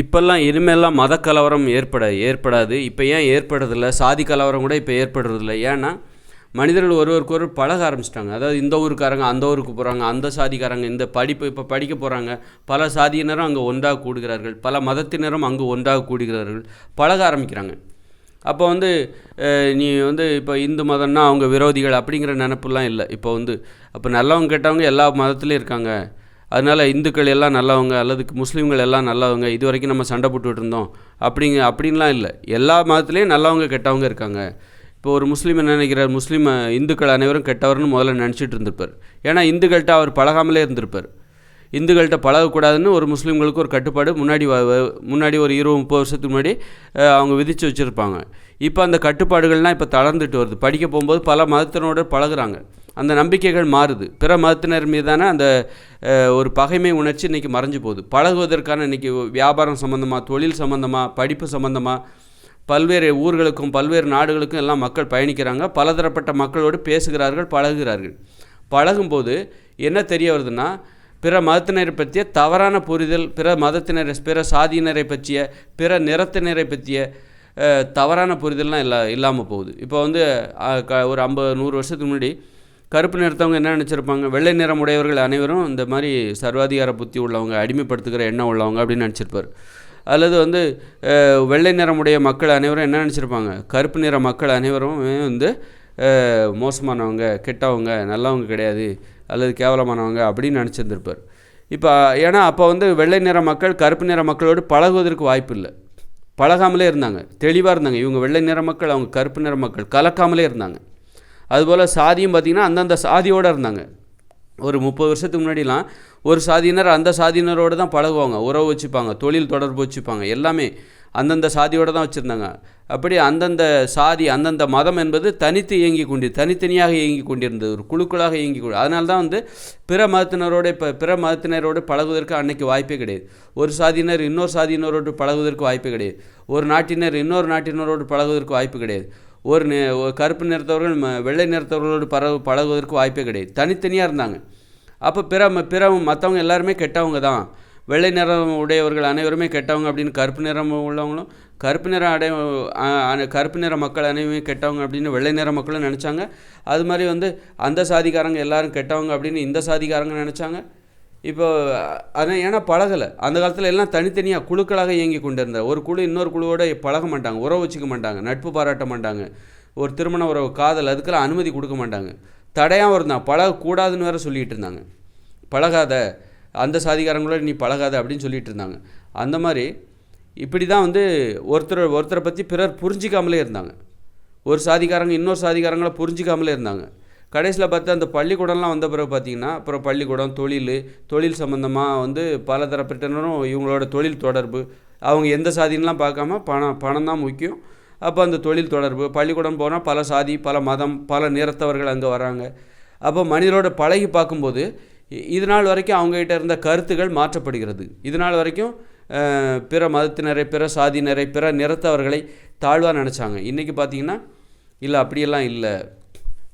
இப்போல்லாம் இனிமேல்லாம் மத கலவரம் ஏற்பட ஏற்படாது. இப்போ ஏன் ஏற்படுறதில்ல? சாதி கலவரம் கூட இப்போ ஏற்படுறதில்ல. ஏன்னா மனிதர்கள் ஒருவருக்கு ஒருவர் பழக ஆரம்பிச்சிட்டாங்க. அதாவது இந்த ஊருக்காரங்க அந்த ஊருக்கு போகிறாங்க அந்த சாதிக்காரங்க இந்த படிப்பு இப்போ படிக்க போகிறாங்க பல சாதியினரும் அங்கே ஒன்றாக கூடுகிறார்கள். பல மதத்தினரும் அங்கு ஒன்றாக கூடுகிறார்கள். பழக ஆரம்பிக்கிறாங்க. அப்போ வந்து நீ வந்து இப்போ இந்து மதம்னா அவங்க விரோதிகள் அப்படிங்கிற நினப்புலாம் இல்லை. இப்போ வந்து அப்போ நல்லவங்க கெட்டவங்க எல்லா மதத்துலேயும் இருக்காங்க. அதனால் இந்துக்கள் எல்லாம் நல்லவங்க அல்லது முஸ்லீம்கள் எல்லாம் நல்லவங்க இது வரைக்கும் நம்ம சண்டை போட்டுட்டு இருந்தோம். அப்படிங்க அப்படின்லாம் இல்லை. எல்லா மதத்துலேயும் நல்லவங்க கெட்டவங்க இருக்காங்க. இப்போ ஒரு முஸ்லீம் என்ன நினைக்கிறார்? முஸ்லீம் இந்துக்கள் அனைவரும் கெட்டவர்னு முதல்ல நினச்சிட்டு இருந்திருப்பார். ஏன்னா இந்துக்கள்கிட்ட அவர் பழகாமலே இருந்திருப்பார். இந்துக்கள்கிட்ட பழகக்கூடாதுன்னு ஒரு முஸ்லீம்களுக்கு ஒரு கட்டுப்பாடு முன்னாடி வ- முன்னாடி ஒரு இருபது முப்பது வருஷத்துக்கு முன்னாடி அவங்க விதித்து வச்சுருப்பாங்க. இப்போ அந்த கட்டுப்பாடுகள்லாம் இப்போ தளர்ந்துட்டு வருது. படிக்க போகும்போது பல மதத்தினோட பழகுறாங்க. அந்த நம்பிக்கைகள் மாறுது. பிற மதத்தினர் மீதான அந்த ஒரு பகைமை உணர்ச்சி இன்றைக்கி மறைஞ்சு போகுது. பழகுவதற்கான இன்றைக்கி வியாபாரம் சம்மந்தமாக தொழில் சம்மந்தமாக படிப்பு சம்மந்தமாக பல்வேறு ஊர்களுக்கும் பல்வேறு நாடுகளுக்கும் எல்லாம் மக்கள் பயணிக்கிறாங்க. பலதரப்பட்ட மக்களோடு பேசுகிறார்கள் பழகுகிறார்கள். பழகும்போது என்ன தெரிய வருதுன்னா பிற மதத்தினரை பற்றிய தவறான புரிதல் பிற மதத்தினரை பிற சாதியினரை பற்றிய பிற நிறத்தினரை பற்றிய தவறான புரிதல்லாம் இல்லா இல்லாமல் போகுது. இப்போ வந்து க- ஒரு ஐம்பது நூறு வருஷத்துக்கு முன்னாடி கருப்பு நிறத்தவங்க என்ன நினச்சிருப்பாங்க? வெள்ளை நிறம் உடையவர்கள் அனைவரும் இந்த மாதிரி சர்வாதிகார புத்தி உள்ளவங்க அடிமைப்படுத்துகிற எண்ணம் உள்ளவங்க அப்படின்னு நினச்சிருப்பார். அல்லது வந்து வெள்ளை நிறமுடைய மக்கள் அனைவரும் என்ன நினச்சிருப்பாங்க? கருப்பு நிற மக்கள் அனைவரும் வந்து மோசமானவங்க கெட்டவங்க நல்லவங்க கிடையாது அல்லது கேவலமானவங்க அப்படின்னு நினச்சிருந்துருப்பார். இப்போ ஏன்னா அப்போ வந்து வெள்ளை நிற மக்கள் கருப்பு நிற மக்களோடு பழகுவதற்கு வாய்ப்பு இல்லை பழகாமலே இருந்தாங்க. தெளிவாக இருந்தாங்க. இவங்க வெள்ளை நிற மக்கள் அவங்க கருப்பு நிற மக்கள் கலக்காமலே இருந்தாங்க. அதுபோல் சாதியும் பார்த்திங்கன்னா அந்தந்த சாதியோடு இருந்தாங்க. ஒரு முப்பது வருஷத்துக்கு முன்னாடிலாம் ஒரு சாதியினர் அந்த சாதியினரோடு தான் பழகுவாங்க உறவு வச்சுப்பாங்க தொழில் தொடர்பு வச்சுப்பாங்க எல்லாமே அந்தந்த சாதியோடு தான் வச்சுருந்தாங்க. அப்படி அந்தந்த சாதி அந்தந்த மதம் என்பது தனித்து இயங்கி கொண்டு தனித்தனியாக இயங்கி கொண்டிருந்தது ஒரு குழுக்களாக இயங்கி கொண்டு அதனால தான் வந்து பிற மதத்தினரோட இப்போ பிற மதத்தினரோடு பழகுவதற்கு அன்னைக்கு வாய்ப்பே கிடையாது. ஒரு சாதியினர் இன்னொரு சாதியினரோடு பழகுவதற்கு வாய்ப்பே கிடையாது. ஒரு நாட்டினர் இன்னொரு நாட்டினரோடு பழகுவதற்கு வாய்ப்பு கிடையாது. ஒரு நே ஒரு கருப்பு நிறத்தவர்கள் ம- வெள்ளை நிறத்தவர்களோடு பழகு பழகுவதற்கு வாய்ப்பே கிடையாது. தனித்தனியாக இருந்தாங்க. அப்போ பிற ம- பிற மற்றவங்க எல்லாருமே கெட்டவங்க தான். வெள்ளை நிறம் உடையவர்கள் அனைவருமே கெட்டவங்க அப்படின்னு கருப்பு நிறம் உள்ளவங்களும் கருப்பு நிறம் அடை கருப்பு நிற மக்கள் அனைவருமே கெட்டவங்க அப்படின்னு வெள்ளை நிற மக்களும் நினச்சாங்க. அது மாதிரி வந்து அந்த சாதிக்காரங்க எல்லாரும் கெட்டவங்க அப்படின்னு இந்த சாதிக்காரங்க நினச்சாங்க. இப்போ அதான் ஏன்னா பழகலை. அந்த காலத்தில் எல்லாம் தனித்தனியாக குழுக்களாக இயங்கி கொண்டு ஒரு குழு இன்னொரு குழுவோட பழக மாட்டாங்க உறவு வச்சுக்க மாட்டாங்க நட்பு பாராட்ட மாட்டாங்க ஒரு திருமண உறவு காதல் அதுக்கெல்லாம் அனுமதி கொடுக்க மாட்டாங்க. தடையாகவும் இருந்தான். பழகக்கூடாதுன்னு வேற சொல்லிகிட்டு இருந்தாங்க. பழகாத அந்த சாதிக்காரங்களோட நீ பழகாத அப்படின்னு சொல்லிட்டு இருந்தாங்க. அந்த மாதிரி இப்படி தான் வந்து ஒருத்தர் ஒருத்தரை பற்றி பிறர் புரிஞ்சிக்காமலே இருந்தாங்க. ஒரு சாதிக்காரங்க இன்னொரு சாதிகாரங்களை புரிஞ்சிக்காமலே இருந்தாங்க. கடைசியில் பார்த்து அந்த பள்ளிக்கூடம்லாம் வந்த பிறகு பார்த்திங்கன்னா அப்புறம் பள்ளிக்கூடம் தொழில் தொழில் சம்மந்தமாக வந்து பல தரப்பட்டனரும் இவங்களோட தொழில் தொடர்பு அவங்க எந்த சாதின்லாம் பார்க்காம பணம் பணம் தான் முக்கியம். அப்போ அந்த தொழில் தொடர்பு பள்ளிக்கூடம் போனால் பல சாதி பல மதம் பல நிறத்தவர்கள் அங்கே வராங்க. அப்போ மனிதரோட பழகி பார்க்கும்போது இது நாள் வரைக்கும் அவங்ககிட்ட இருந்த கருத்துகள் மாற்றப்படுகிறது. இது நாள் வரைக்கும் பிற மதத்தினரை பிற சாதியினரை பிற நிறத்தவர்களை தாழ்வாக நினச்சாங்க. இன்றைக்கி பார்த்தீங்கன்னா இல்லை அப்படியெல்லாம் இல்லை.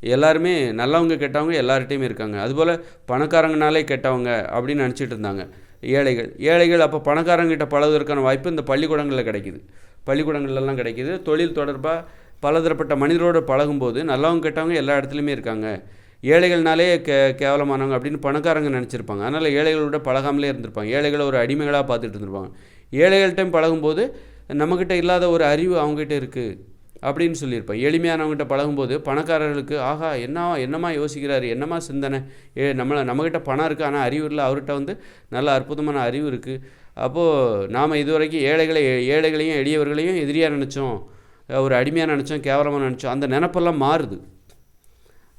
எல்லாருமே நல்லவங்க கெட்டவங்க எல்லார்கிட்டையுமே இருக்காங்க. அதுபோல் பணக்காரங்கனாலே கெட்டவங்க அப்படின்னு நினச்சிட்டு இருந்தாங்க. ஏழைகள். ஏழைகள் அப்போ பணக்காரங்கிட்ட பழகுவதற்கான வாய்ப்பு இந்த பள்ளிக்கூடங்களில் கிடைக்குது. பள்ளிக்கூடங்கள்லாம் கிடைக்குது. தொழில் தொடர்பாக பலதரப்பட்ட மனிதரோடு பழகும்போது நல்லவங்க கெட்டவங்க எல்லா இடத்துலையுமே இருக்காங்க. ஏழைகள்னாலே கே கேவலமானவங்க அப்படின்னு பணக்காரங்க நினச்சிருப்பாங்க. அதனால் ஏழைகளோட பழகாமலே இருந்திருப்பாங்க. ஏழைகளை ஒரு அடிமைகளாக பார்த்துட்டு இருந்திருப்பாங்க. ஏழைகள்கிட்டையும் பழகும்போது நம்மக்கிட்ட இல்லாத ஒரு அறிவு அவங்ககிட்ட இருக்குது அப்படின்னு சொல்லியிருப்பேன். எளிமையானவங்ககிட்ட பழகும்போது பணக்காரர்களுக்கு ஆஹா என்ன என்னமா யோசிக்கிறாரு? என்னமா சிந்தனை? ஏ நம்மளை நம்மக்கிட்ட பணம் இருக்குது ஆனால் அறிவு இல்லை அவர்கிட்ட வந்து நல்ல அற்புதமான அறிவு இருக்குது அப்போது நாம் இதுவரைக்கும் ஏழைகளை ஏழைகளையும் எளியவர்களையும் எதிரியாக நினச்சோம். ஒரு அடிமையாக நினச்சோம் கேவலமாக நினச்சோம். அந்த நினப்பெல்லாம் மாறுது.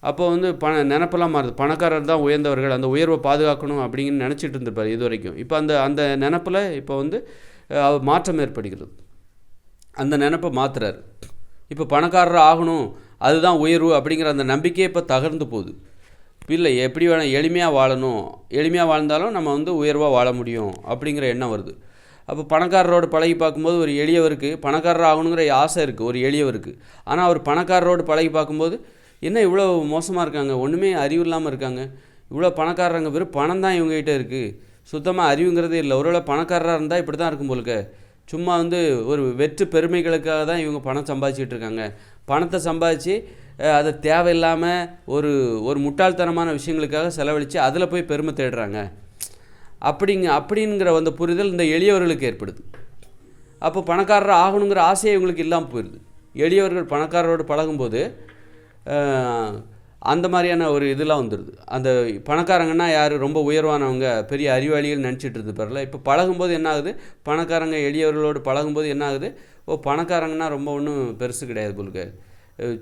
அப்போ வந்து பண நினப்பெல்லாம் மாறுது. பணக்காரர் தான் உயர்ந்தவர்கள். அந்த உயர்வை பாதுகாக்கணும் அப்படின்னு நினச்சிட்டு இருந்திருப்பார் இது வரைக்கும் இப்போ அந்த அந்த நினப்பில் இப்போ வந்து அவர் மாற்றம் ஏற்படுகிறது. அந்த நினப்பை மாற்றுறாரு இப்போ பணக்காரர் ஆகணும் அதுதான் உயர்வு அப்படிங்கிற அந்த நம்பிக்கையே இப்போ தகர்ந்து போகுது. இல்லை எப்படி வேணால் எளிமையாக வாழணும். எளிமையாக வாழ்ந்தாலும் நம்ம வந்து உயர்வாக வாழ முடியும் அப்படிங்கிற எண்ணம் வருது. அப்போ பணக்காரரோடு பழகி பார்க்கும்போது ஒரு எளியவருக்கு பணக்காரர் ஆகணுங்கிற ஆசை இருக்குது ஒரு எளியவருக்கு. ஆனால் அவர் பணக்காரரோடு பழகி பார்க்கும்போது என்ன இவ்வளோ மோசமாக இருக்காங்க? ஒன்றுமே அறிவு இல்லாமல் இருக்காங்க. இவ்வளோ பணக்காரங்க வெறும் பணம் தான் இவங்ககிட்ட இருக்குது சுத்தமாக அறிவுங்கிறதே இல்லை. ஒருவேளை பணக்காரராக இருந்தால் இப்படி தான் இருக்கும் போலுக்க சும்மா வந்து ஒரு வெற்று பெருமைகளுக்காக தான் இவங்க பணம் சம்பாதிச்சிட்டு இருக்காங்க. பணத்தை சம்பாதிச்சு அதை தேவையில்லாமல் ஒரு ஒரு முட்டாள்தனமான விஷயங்களுக்காக செலவழித்து அதில் போய் பெருமை தேடுறாங்க. அப்படிங்க அப்படிங்கிற அந்த புரிதல் இந்த எளியவர்களுக்கு ஏற்படுது. அப்போ பணக்காரர் ஆகணுங்கிற ஆசையே இவங்களுக்கு இல்லாமல் போயிடுது எளியவர்கள் பணக்காரரோடு பழகும்போது அந்த மாதிரியான ஒரு இதெல்லாம் வந்துடுது அந்த பணக்காரங்கன்னா யார்? ரொம்ப உயர்வானவங்க பெரிய அறிவாளிகள் நினச்சிட்டு இருந்து பாருல. இப்போ பழகும்போது என்ன ஆகுது? பணக்காரங்க எளியவர்களோடு பழகும்போது என்ன ஆகுது? ஓ பணக்காரங்கன்னா ரொம்ப ஒன்றும் பெருசு கிடையாது போலுக்கு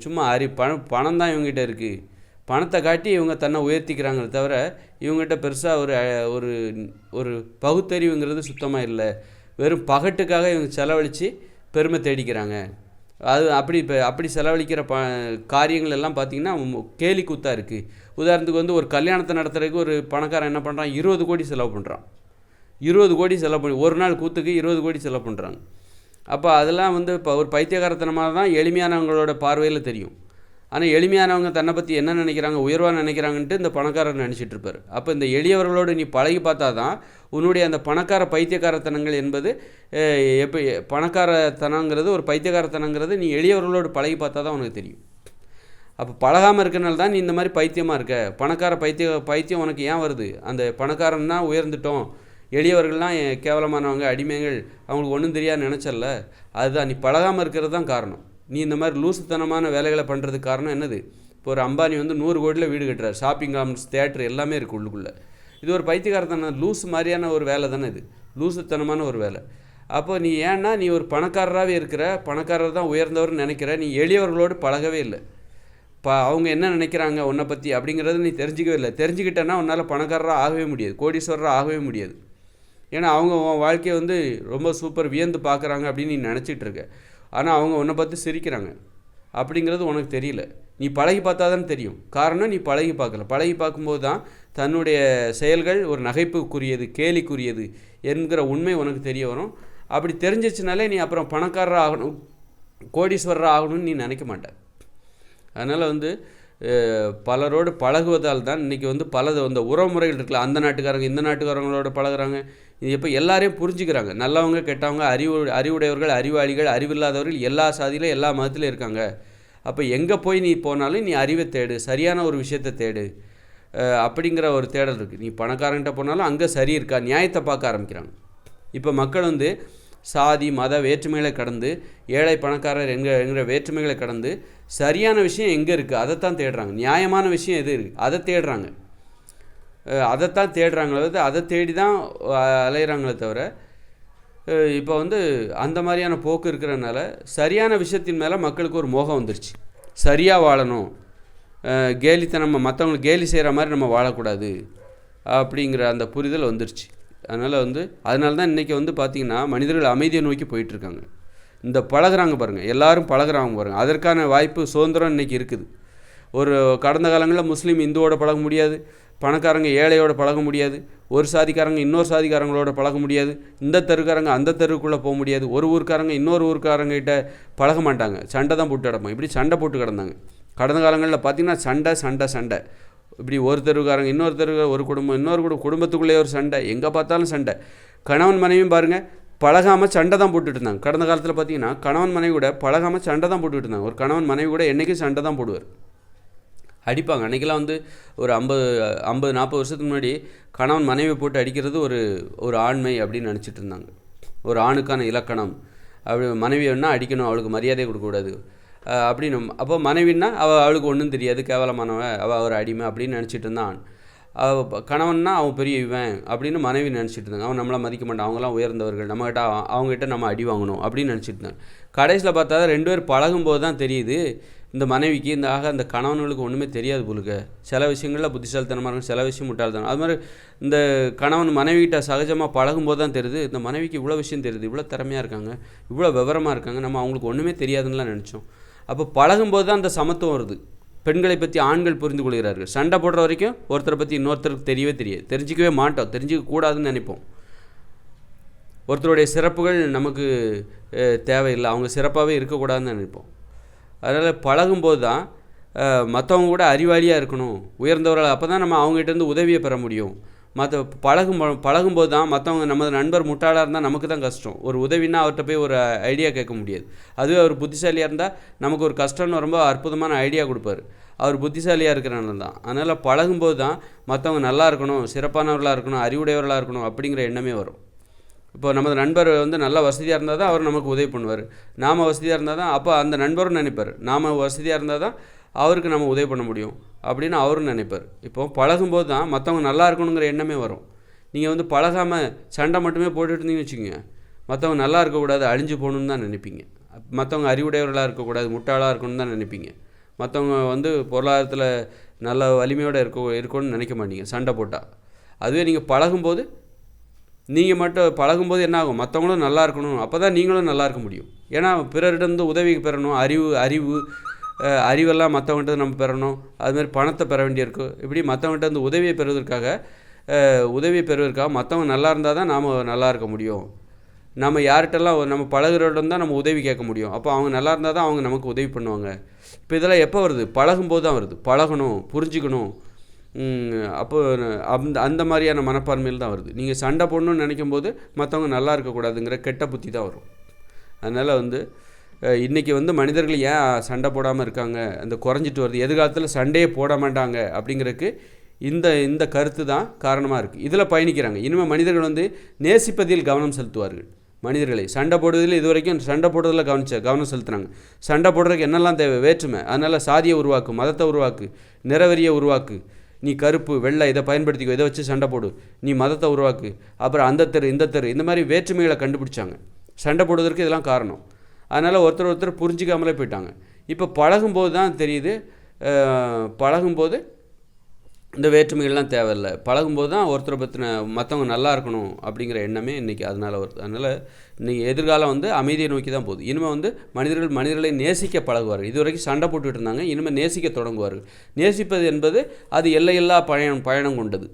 சும்மா அறி பணம் பணம் தான் இவங்ககிட்ட இருக்குது பணத்தை காட்டி இவங்க தன்னை உயர்த்திக்கிறாங்களே தவிர இவங்ககிட்ட பெருசாக ஒரு ஒரு ஒரு பகுத்தறிவுங்கிறது சுத்தமாக இல்லை. வெறும் பகட்டுக்காக இவங்க செலவழித்து பெருமை தேடிக்கிறாங்க. அது அப்படி இப்போ அப்படி செலவழிக்கிற ப காரியங்கள் எல்லாம் பார்த்திங்கன்னா கேலி கூத்தாக இருக்குது உதாரணத்துக்கு வந்து ஒரு கல்யாணத்தை நடத்துறதுக்கு ஒரு பணக்காரன் என்ன பண்ணுறான் இருபது கோடி செலவு பண்ணுறான் இருபது கோடி செலவு பண்ணி ஒரு நாள் கூத்துக்கு இருபது கோடி செலவு பண்ணுறாங்க அப்போ அதெல்லாம் வந்து இப்போ ஒரு பைத்தியகாரத்தனமாக தான் எளிமையானவங்களோட பார்வையில் தெரியும். ஆனால் எளிமையானவங்க தன்னை பற்றி என்ன நினைக்கிறாங்க உயர்வாக நினைக்கிறாங்கன்ட்டு இந்த பணக்காரர் நினச்சிட்டு இருப்பார். அப்போ இந்த எளியவர்களோடு நீ பழகி பார்த்தா தான் உன்னுடைய அந்த பணக்கார பைத்தியக்காரத்தனங்கள் என்பது எப்படி பணக்காரத்தனங்கிறது ஒரு பைத்தியக்காரத்தனங்கிறது நீ எளியவர்களோடு பழகி பார்த்தா தான் உனக்கு தெரியும். அப்போ பழகாமல் இருக்கனால தான் நீ இந்த மாதிரி பைத்தியமாக இருக்க. பணக்கார பைத்திய பைத்தியம் உனக்கு ஏன் வருது? அந்த பணக்காரன்னா உயர்ந்துட்டோம். எளியவர்கள்லாம் கேவலமானவங்க அடிமைகள். அவங்களுக்கு ஒன்றும் தெரியாது நினச்சல்ல. அதுதான் நீ பழகாமல் இருக்கிறது தான் காரணம். நீ இந்த மாதிரி லூசுத்தனமான வேலைகளை பண்ணுறதுக்கு காரணம் என்னது? இப்போ ஒரு அம்பானி வந்து நூறு கோடியில் வீடு கட்டுறாரு. ஷாப்பிங் காம்ப்ளெக்ஸ் தேட்டர் எல்லாமே இருக்குது உள்ளுக்குள்ளே. இது ஒரு பைத்தியக்காரத்தனம். லூஸ் மாதிரியான ஒரு வேலை தானே இது. லூசுத்தனமான ஒரு வேலை. அப்போ நீ ஏன்னா நீ ஒரு பணக்காரராகவே இருக்கிற பணக்காரர் தான் உயர்ந்தவர்னு நினைக்கிற நீ எளியவர்களோடு பழகவே இல்லை. ப அவங்க என்ன நினைக்கிறாங்க உன்னை பற்றி அப்படிங்கிறத நீ தெரிஞ்சிக்கவே இல்லை. தெரிஞ்சுக்கிட்டேன்னா உன்னால் பணக்காரராக ஆகவே முடியாது. கோடீஸ்வரராக ஆகவே முடியாது. ஏன்னா அவங்க உன் வாழ்க்கையை வந்து ரொம்ப சூப்பர் வியந்து பார்க்குறாங்க அப்படின்னு நீ நினச்சிட்டு இருக்க. ஆனால் அவங்க உன்னை பார்த்து சிரிக்கிறாங்க. அப்படிங்கிறது உனக்கு தெரியல. நீ பழகி பார்த்தா தான் தெரியும். காரணம் நீ பழகி பார்க்கல. பழகி பார்க்கும்போது தான் தன்னுடைய செயல்கள் ஒரு நகைப்புக்குரியது கேலிக்குரியது என்கிற உண்மை உனக்கு தெரிய வரும். அப்படி தெரிஞ்சிச்சுனாலே நீ அப்புறம் பணக்காரராக ஆகணும் கோடீஸ்வரராக ஆகணும்னு நீ நினைக்க மாட்ட. அதனால் வந்து பலரோடு பழகுவதால் தான் இன்றைக்கி வந்து பல அந்த உறவுமுறைகள் இருக்குல்ல அந்த நாட்டுக்காரங்க இந்த நாட்டுக்காரங்களோட பழகுறாங்க. இது இப்போ எல்லாரையும் புரிஞ்சுக்கிறாங்க. நல்லவங்க கெட்டவங்க அறிவு அறிவுடையவர்கள் அறிவாளிகள் அறிவில்லாதவர்கள் எல்லா சாதியிலும் எல்லா மதத்திலும் இருக்காங்க. அப்போ எங்கே போய் நீ போனாலும் நீ அறிவை தேடு சரியான ஒரு விஷயத்தை தேடு. அப்படிங்கிற ஒரு தேடல் இருக்குது நீ பணக்காரங்கிட்ட போனாலும் அங்கே சரி இருக்கா? நியாயத்தை பார்க்க ஆரம்பிக்கிறாங்க. இப்போ மக்கள் வந்து சாதி மத வேற்றுமைகளை கடந்து ஏழை பணக்காரர் என்கிற என்கிற வேற்றுமைகளை கடந்து சரியான விஷயம் எங்கே இருக்குது அதைத்தான் தேடுறாங்க. நியாயமான விஷயம் எது இருக்குது அதை தேடுறாங்க. அதைத்தான் தேடுறாங்களே அதை தேடி தான் அலையிறாங்களே தவிர இப்போ வந்து அந்த மாதிரியான போக்கு இருக்கிறனால சரியான விஷயத்தின் மேலே மக்களுக்கு ஒரு மோகம் வந்துருச்சு. சரியாக வாழணும். கேலித்தனம் மற்றவங்களுக்கு கேலி செய்கிற மாதிரி நம்ம வாழக்கூடாது அப்படிங்கிற அந்த புரிதல் வந்துருச்சு. அதனால் வந்து அதனால தான் இன்றைக்கி வந்து பார்த்திங்கன்னா மனிதர்கள் அமைதியை நோக்கி போயிட்டுருக்காங்க இந்த பழகுறாங்க பாருங்கள் எல்லாரும் பழகுறாங்க பாருங்கள் அதற்கான வாய்ப்பு சுதந்திரம் இன்றைக்கி இருக்குது. ஒரு கடந்த காலங்களில் முஸ்லீம் இந்துவோட பழக முடியாது பணக்காரங்க ஏழையோட பழக முடியாது ஒரு சாதிக்காரங்க இன்னொரு சாதிக்காரங்களோட பழக முடியாது இந்த தெருக்காரங்க அந்த தெருவுக்குள்ளே போக முடியாது ஒரு ஊருக்காரங்க இன்னொரு ஊருக்காரங்கிட்ட பழக மாட்டாங்க. சண்டை தான் போட்டு கிடப்போம். இப்படி சண்டை போட்டு கிடந்தாங்க. கடந்த காலங்களில் பார்த்திங்கன்னா சண்டை சண்டை சண்டை. இப்படி ஒரு தெருவுக்காரங்க இன்னொரு தெருவு ஒரு குடும்பம் இன்னொரு குடும்பம் குடும்பத்துக்குள்ளேயே ஒரு சண்டை. எங்கே பார்த்தாலும் சண்டை. கணவன் மனைவியும் பாருங்கள் பழகாமல் சண்டை தான் போட்டுட்டு இருந்தாங்க கடந்த காலத்தில் பார்த்தீங்கன்னா கணவன் மனைவி கூட பழகாமல் சண்டை தான் போட்டுட்டு இருந்தாங்க ஒரு கணவன் மனைவி கூட என்றைக்கும் சண்டை தான் போடுவார். அடிப்பாங்க. அன்றைக்கெல்லாம் வந்து ஒரு ஐம்பது ஐம்பது நாற்பது வருஷத்துக்கு முன்னாடி கணவன் மனைவி போட்டு அடிக்கிறது ஒரு ஒரு ஆண்மை அப்படின்னு நினச்சிட்டு இருந்தாங்க. ஒரு ஆணுக்கான இலக்கணம். அப்படி மனைவின்னா அடிக்கணும் அவளுக்கு மரியாதை கொடுக்கக்கூடாது அப்படின்னு. அப்போ மனைவின்னா அவள் அவளுக்கு ஒன்றும் தெரியாது. கேவலமானவ அவள் ஒரு அடிமை அப்படின்னு நினச்சிட்டு இருந்தான். கணவன்னா அவன் பெரிய இவன் அப்படின்னு மனைவி நினச்சிட்டு இருந்தாங்க. அவன் நம்மளை மதிக்க மாட்டான். அவங்களாம் உயர்ந்தவர்கள். நம்மகிட்ட அவங்ககிட்ட நம்ம அடி வாங்கணும் அப்படின்னு நினச்சிட்டு இருந்தாங்க. கடைசியில் பார்த்தா ரெண்டு பேர் பழகும்போது தான் தெரியுது இந்த மனைவிக்கு இந்த ஆக அந்த கணவன்களுக்கு ஒன்றுமே தெரியாது போலுக்க சில விஷயங்களில் புத்திசாலித்தனமாக இருக்கும் சில விஷயம் முட்டாள்தனம். அது மாதிரி இந்த கணவன் மனைவிகிட்ட சகஜமாக பழகும்போது தான் தெரியுது இந்த மனைவிக்கு இவ்வளோ விஷயம் தெரியுது இவ்வளோ திறமையாக இருக்காங்க இவ்வளோ விவரமாக இருக்காங்க நம்ம அவங்களுக்கு ஒன்றுமே தெரியாதுன்னுலாம் நினச்சோம். அப்போ பழகும்போது தான் அந்த சமத்துவம் வருது. பெண்களை பற்றி ஆண்கள் புரிந்து கொள்கிறார்கள். சண்டை போடுற வரைக்கும் ஒருத்தரை பற்றி இன்னொருத்தருக்கு தெரியவே தெரியாது. தெரிஞ்சிக்கவே மாட்டோம். தெரிஞ்சிக்க கூடாதுன்னு நினைப்போம். ஒருத்தருடைய சிறப்புகள் நமக்கு தேவையில்லை. அவங்க சிறப்பாகவே இருக்கக்கூடாதுன்னு நினைப்போம். அதனால் பழகும்போது தான் மற்றவங்க கூட அறிவாளியாக இருக்கணும். உயர்ந்தவர்கள் அப்போ தான் நம்ம அவங்ககிட்ட இருந்து உதவியை பெற முடியும். மற்ற பழகும் பழகும்போது தான் மற்றவங்க நமது நண்பர் முட்டாளாக இருந்தால் நமக்கு தான் கஷ்டம். ஒரு உதவினா அவர்கிட்ட போய் ஒரு ஐடியா கேட்க முடியாது. அதுவே அவர் புத்திசாலியாக இருந்தால் நமக்கு ஒரு கஷ்டம்னு ரொம்ப அற்புதமான ஐடியா கொடுப்பாரு. அவர் புத்திசாலியாக இருக்கிறனால தான். அதனால் பழகும்போது தான் மற்றவங்க நல்லா இருக்கணும் சிறப்பானவர்களாக இருக்கணும் அறிவுடையவர்களாக இருக்கணும் அப்படிங்கிற எண்ணமே வரும். இப்போ நமது நண்பர் வந்து நல்லா வசதியாக இருந்தால் தான் அவர் நமக்கு உதவி பண்ணுவார். நாம் வசதியாக இருந்தால் தான் அப்போ அந்த நண்பரும் நினைப்பார். நாம் வசதியாக இருந்தால் தான் அவருக்கு நம்ம உதவி பண்ண முடியும் அப்படின்னு அவரும் நினைப்பார். இப்போ பழகும்போது தான் மற்றவங்க நல்லா இருக்கணுங்கிற எண்ணமே வரும். நீங்கள் வந்து பழகாமல் சண்டை மட்டுமே போட்டுட்டு இருந்தீங்கன்னு வச்சுக்கோங்க. மற்றவங்க நல்லா இருக்கக்கூடாது அழிஞ்சு போகணுன்னு தான் நினைப்பீங்க. மற்றவங்க அறிவுடையவர்களாக இருக்கக்கூடாது முட்டாளாக இருக்கணும்னு தான் நினைப்பீங்க. மற்றவங்க வந்து பொருளாதாரத்தில் நல்ல வலிமையோடு இருக்க இருக்கணும்னு நினைக்க மாட்டீங்க சண்டை போட்டால் அதுவே நீங்கள் பழகும்போது நீங்கள் மட்டும் பழகும்போது என்ன ஆகும்? மற்றவங்களும் நல்லா இருக்கணும். அப்போ தான் நீங்களும் நல்லா இருக்க முடியும். ஏன்னா பிறரிடம் உதவி பெறணும் அறிவு அறிவு அறிவெல்லாம் மற்றவங்கள்ட்ட நம்ம பெறணும். அதுமாதிரி பணத்தை பெற வேண்டியிருக்கு. இப்படி மற்றவங்கள்ட்ட இருந்து உதவியை பெறுவதற்காக உதவியை பெறுவதற்காக மற்றவங்க நல்லா இருந்தால் தான் நாம் நல்லா இருக்க முடியும். நம்ம யார்கிட்டலாம் நம்ம பழகுறோடம் தான் நம்ம உதவி கேட்க முடியும். அப்போ அவங்க நல்லா இருந்தால் தான் அவங்க நமக்கு உதவி பண்ணுவாங்க. இப்போ இதெல்லாம் எப்போ வருது? பழகும்போது தான் வருது. பழகணும் புரிஞ்சுக்கணும். அப்போ அந்த அந்த மாதிரியான மனப்பான்மையில் தான் வருது. நீங்கள் சண்டை போடணும்னு நினைக்கும் போது மற்றவங்க நல்லா இருக்கக்கூடாதுங்கிற கெட்ட புத்தி தான் வரும். அதனால் வந்து இன்றைக்கி வந்து மனிதர்கள் ஏன் சண்டை போடாமல் இருக்காங்க? அந்த குறைஞ்சிட்டு வருது. எதிர்காலத்தில் சண்டையே போட மாட்டாங்க அப்படிங்கிறதுக்கு இந்த இந்த கருத்து தான் காரணமாக இருக்குது இதில் பயணிக்கிறாங்க. இனிமேல் மனிதர்கள் வந்து நேசிப்பதில் கவனம் செலுத்துவார்கள். மனிதர்களை சண்டை போடுவதில் இது வரைக்கும் சண்டை போடுறதில் கவனிச்ச கவனம் செலுத்துறாங்க. சண்டை போடுறதுக்கு என்னெல்லாம் தேவை? வேற்றுமை. அதனால் சாதியை உருவாக்கு மதத்தை உருவாக்கு நிறவெறியை உருவாக்கு. நீ கருப்பு வெள்ளை இதை பயன்படுத்திக்கோ. இதை வச்சு சண்டை போடு. நீ மதத்தை உருவாக்கு. அப்புறம் அந்த தெரு இந்த தெரு இந்த மாதிரி வேற்றுமைகளை கண்டுபிடிச்சாங்க. சண்டை போடுவதற்கு இதெல்லாம் காரணம். அதனால் ஒருத்தர் ஒருத்தர் புரிஞ்சிக்காமலே போயிட்டாங்க. இப்போ பழகும்போது தான் தெரியுது பழகும்போது இந்த வேற்றுமைகள்லாம் தேவையில்லை. பழகும்போது தான் ஒருத்தரை பற்றின மற்றவங்க நல்லா இருக்கணும் அப்படிங்கிற எண்ணமே இன்றைக்கி அதனால் வருது. அதனால் இன்றைக்கி எதிர்காலம் வந்து அமைதியை நோக்கி தான் போகுது. இனிமேல் வந்து மனிதர்கள் மனிதர்களை நேசிக்க பழகுவார்கள். இது வரைக்கும் சண்டை போட்டுட்டு இருந்தாங்க இனிமேல் நேசிக்க தொடங்குவார்கள். நேசிப்பது என்பது அது எல்லையில்லா பயணம் பயணம் கொண்டது.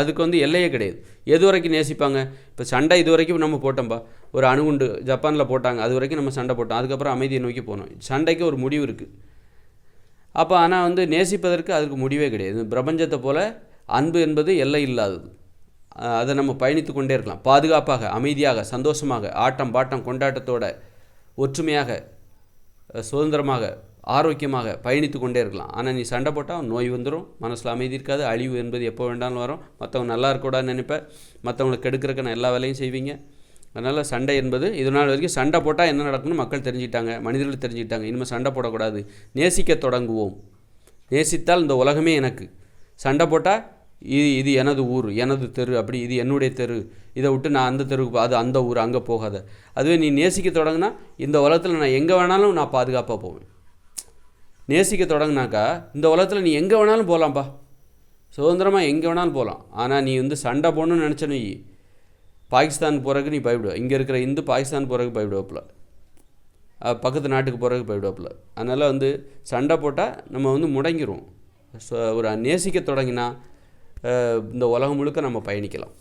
அதுக்கு வந்து எல்லையே கிடையாது. எது வரைக்கும் நேசிப்பாங்க? இப்போ சண்டை இது வரைக்கும் நம்ம போட்டோம்பா. ஒரு அணுகுண்டு ஜப்பானில் போட்டாங்க. அது வரைக்கும் நம்ம சண்டை போட்டோம். அதுக்கப்புறம் அமைதியை நோக்கி போனோம். சண்டைக்கு ஒரு முடிவு இருக்குது அப்போ ஆனால் வந்து நேசிப்பதற்கு அதுக்கு முடிவே கிடையாது. பிரபஞ்சத்தை போல் அன்பு என்பது எல்லை இல்லாதது. அதை நம்ம பயணித்து கொண்டே இருக்கலாம். பாதுகாப்பாக அமைதியாக சந்தோஷமாக ஆட்டம் பாட்டம் கொண்டாட்டத்தோட ஒற்றுமையாக சுதந்திரமாக ஆரோக்கியமாக பயணித்து கொண்டே இருக்கலாம். ஆனால் நீ சண்டை போட்டால் நோய் வந்துடும் மனசில் அமைதி இருக்காது அழிவு என்பது எப்போ வேண்டாலும் வரும். மற்றவங்க நல்லா இருக்கக்கூடாதுன்னு நினைப்பேன் மற்றவங்களை கெடுக்கிறதுக்கு நான் எல்லா வேலையும் செய்வீங்க. அதனால் சண்டை என்பது இது நாள் வரைக்கும் சண்டை போட்டால் என்ன நடக்கும்னு மக்கள் தெரிஞ்சுக்கிட்டாங்க மனிதர்கள் தெரிஞ்சுக்கிட்டாங்க. இனிமேல் சண்டை போடக்கூடாது. நேசிக்க தொடங்குவோம். நேசித்தால் இந்த உலகமே எனக்கு. சண்டை போட்டால் இது இது எனது ஊர் எனது தெரு அப்படி இது என்னுடைய தெரு. இதை விட்டு நான் அந்த தெருவுக்கு அது அந்த ஊர் அங்கே போகாத. அதுவே நீ நேசிக்க தொடங்கினா இந்த உலகத்தில் நான் எங்கே வேணாலும் நான் பாதுகாப்பாக போவேன். நேசிக்க தொடங்குனாக்கா இந்த உலகத்தில் நீ எங்கே வேணாலும் போகலாம்ப்பா சுதந்திரமாக எங்கே வேணாலும் போகலாம். ஆனால் நீ வந்து சண்டை போடணும்னு நினச்சனு பாகிஸ்தான் போகிறதுக்கு நீ பயப்படுவ இங்கே இருக்கிற இந்து பாகிஸ்தான் போகிறதுக்கு பயப்படுவாப்பில். பக்கத்து நாட்டுக்கு போகிறதுக்கு போயிடுவாப்புல அதனால் வந்து சண்டை போட்டால் நம்ம வந்து முடங்கிடுவோம் ஸோ ஒரு நேசிக்க தொடங்கினா இந்த உலகம் முழுக்க நம்ம பயணிக்கலாம்.